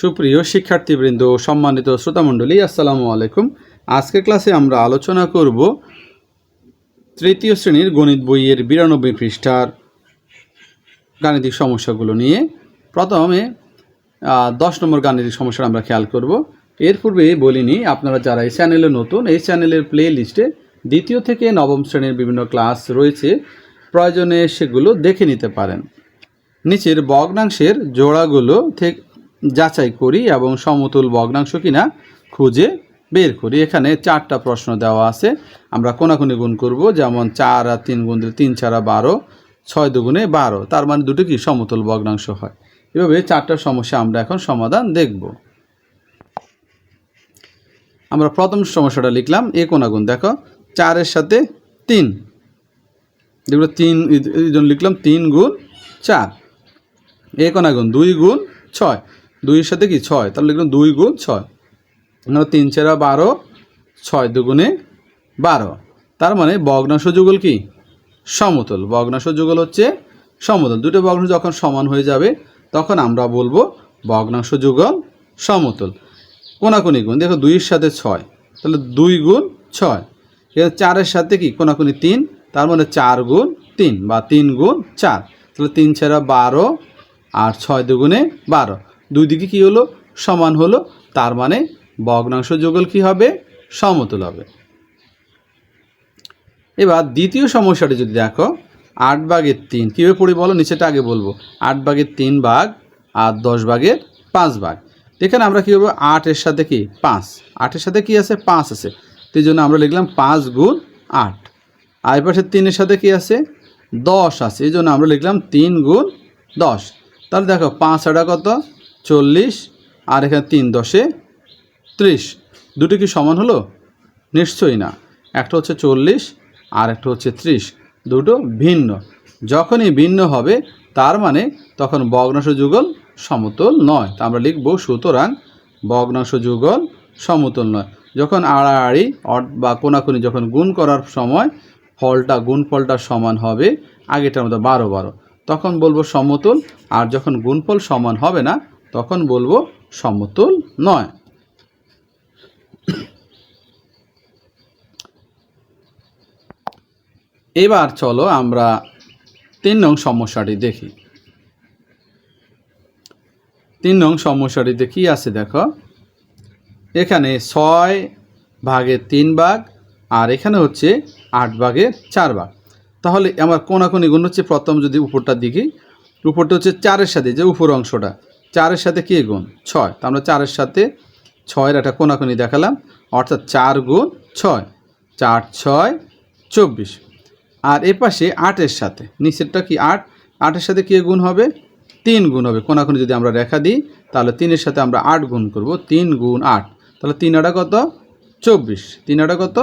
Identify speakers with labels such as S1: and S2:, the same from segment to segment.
S1: সুপ্রিয় শিক্ষার্থীবৃন্দ সম্মানিত শ্রোতামণ্ডলী, আসসালামু আলাইকুম। আজকের ক্লাসে আমরা আলোচনা করব তৃতীয় শ্রেণির গণিত বইয়ের বিরানব্বই পৃষ্ঠার গাণিতিক সমস্যাগুলো নিয়ে। প্রথমে দশ নম্বর গাণিতিক সমস্যাটা আমরা খেয়াল করব। এর পূর্বে বলিনি, আপনারা যারা এই চ্যানেলে নতুন, এই চ্যানেলের প্লে লিস্টে দ্বিতীয় থেকে নবম শ্রেণির বিভিন্ন ক্লাস রয়েছে, প্রয়োজনে সেগুলো দেখে নিতে পারেন। নিচের ভগ্নাংশের জোড়াগুলো থেকে যাচাই করি এবং সমতুল ভগ্নাংশ কিনা খুঁজে বের করি। এখানে চারটা প্রশ্ন দেওয়া আছে। আমরা কোনাকুনি গুণ করব, যেমন চার আর তিন গুণ দিলে তিন ছাড়া বারো, ছয় দুগুণে বারো। তার মানে দুটো কি সমতুল ভগ্নাংশ হয়। এভাবে চারটা সমস্যা আমরা এখন সমাধান দেখব। আমরা প্রথম সমস্যাটা লিখলাম, এ কোনাগুণ। দেখো, চারের সাথে তিন। যেগুলো তিন, এই জন্য লিখলাম, তিন গুণ চার। এ কোনা গুণ দুই গুণ ছয়। দুইয়ের সাথে কি? ছয়। তাহলে লিখলাম দুই গুণ ছয়। আমরা তিন চেরা বারো, ছয় দুগুণে বারো। তার মানে ভগ্নাংশ যুগল কি? সমতল। ভগ্নাংশ যুগল হচ্ছে সমতল। দুটো ভগ্নাংশ যখন সমান হয়ে যাবে, তখন আমরা বলব ভগ্নাংশ যুগল সমতল। কোনাকুনি গুণ। দেখো দুইয়ের সাথে ছয়। তাহলে দুই গুণ ছয়। এখানে চারের সাথে কি? কোনাকুনি তিন। তার মানে চার গুণ তিন বা তিন গুণ চার। তাহলে তিন ছাড়া বারো আর ছয় দুগুণে বারো। দুই দিকে কি হলো? সমান হলো। তার মানে ভগ্নাংশ যুগল কি হবে? সমতুল হবে। এবার দ্বিতীয় সমস্যাটি যদি দেখো, আট ভাগের তিন, কীভাবে পড়ি বলো? নিচেটা আগে বলব। আট ভাগের তিন ভাগ আর দশ ভাগের পাঁচ ভাগ। এখানে আমরা কী করব? আটের সাথে কি? পাঁচ। আটের সাথে কি আছে? পাঁচ আছে। তো জন্য আমরা লিখলাম পাঁচ গুণ আট। আর পাশে তিনের সাথে কি আছে? দশ আছে। এই জন্য আমরা লিখলাম তিন গুণ দশ। তাহলে দেখো, পাঁচ আটা কত? চল্লিশ, আর এখানে তিন দশে ত্রিশ। দুটো কি সমান হলো? নিশ্চয়ই না। একটা হচ্ছে চল্লিশ, আর একটা হচ্ছে ত্রিশ। দুটো ভিন্ন। যখনই ভিন্ন হবে, তার মানে তখন ভগ্নাংশ যুগল সমতল নয়। তা আমরা লিখব, সুতরাং ভগ্নাংশ যুগল সমতল নয়। যখন আড়াআড়ি বা কোনাকুনি যখন গুণ করার সময়, ফলটা গুণ গুণফলটা সমান হবে আগেটার মতো বারো বারো। তখন বলব সমতুল, আর যখন গুণফল সমান হবে না তখন বলব সমতুল নয়। এবার চলো আমরা তিন নং সমস্যাটি দেখি। তিন নং সমস্যাটিতে কি আছে দেখো? এখানে ছয় ভাগের তিন ভাগ আর এখানে হচ্ছে আট ভাগের চার ভাগ। তাহলে আমার কোনাকুনি গুণ হচ্ছে প্রথম যদি উপরটার দিকে উপরটা হচ্ছে চারের সাথে যে উপর অংশটা। চারের সাথে কি গুণ? ছয়। তা আমরা চারের সাথে ছয়ের একটা কোনাকুনি দেখালাম। অর্থাৎ চার গুণ ছয়। চার, ছয়, চব্বিশ। আর এ পাশে আটের সাথে। নিচেরটা কি আট? আটের সাথে কী গুণ হবে? তিন গুণ হবে। কোনাকুনি যদি আমরা রেখা দিই, তাহলে তিনের সাথে আমরা আট গুণ করব। তিন গুণ আট। তাহলে তিন আটা কত? চব্বিশ। তিন আটা কত?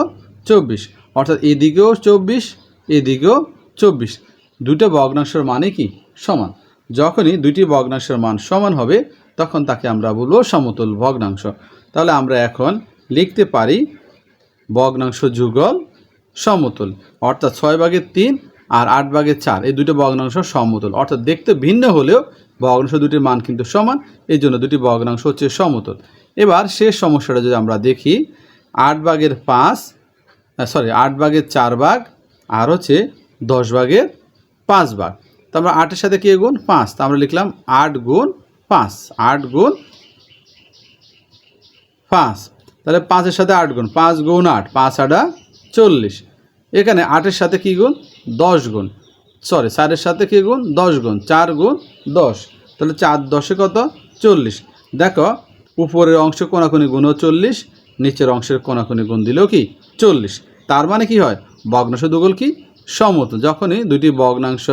S1: চব্বিশ। অর্থাৎ এদিকেও চব্বিশ এদিকেও চব্বিশ। দুটো ভগ্নাংশের মানে কি? সমান। যখনই দুইটি ভগ্নাংশের মান সমান হবে, তখন তাকে আমরা বলব সমতুল ভগ্নাংশ। তাহলে আমরা এখন লিখতে পারি ভগ্নাংশ যুগল সমতুল, অর্থাৎ ছয় ভাগের তিন আর আট ভাগের চার। এই দুটো ভগ্নাংশ সমতুল, অর্থাৎ দেখতে ভিন্ন হলেও ভগ্নাংশ দুটির মান কিন্তু সমান, এই জন্য দুটি ভগ্নাংশ হচ্ছে সমতল। এবার শেষ সমস্যাটা যদি আমরা দেখি, আট ভাগের পাঁচ সরি আট ভাগের চার ভাগ আর হচ্ছে দশ ভাগের পাঁচ ভাগ। তো আমরা আটের সাথে কে গুণ? পাঁচ। তা আমরা লিখলাম আট গুণ পাঁচ। আট গুণ পাঁচ। তাহলে পাঁচের সাথে আট গুণ। পাঁচ গুণ আট। পাঁচ আটা চল্লিশ। এখানে আটের সাথে কী গুণ? দশ গুণ। সরি, চারের সাথে কী গুণ? দশ গুণ। চার গুণ দশ। তাহলে চার দশে কত? চল্লিশ। দেখো, উপরের অংশ কোনাকুনি গুণও চল্লিশ, নিচের অংশের কোনাকুনি গুণ দিলেও কি? চল্লিশ। তার মানে কি হয়? ভগ্নাংশ দুগুল কি? সমতুল। যখনই দুটি ভগ্নাংশ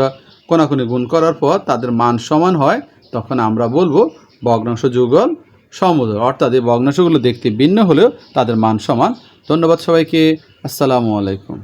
S1: কোনাকুনি গুণ করার পর তাদের মান সমান হয়, তখন আমরা বলব ভগ্নাংশ যুগল সমতুল অর্থাৎ এই ভগ্নাংশগুলো দেখতে ভিন্ন হলেও তাদের মান সমান। ধন্যবাদ সবাইকে। আসসালামু আলাইকুম।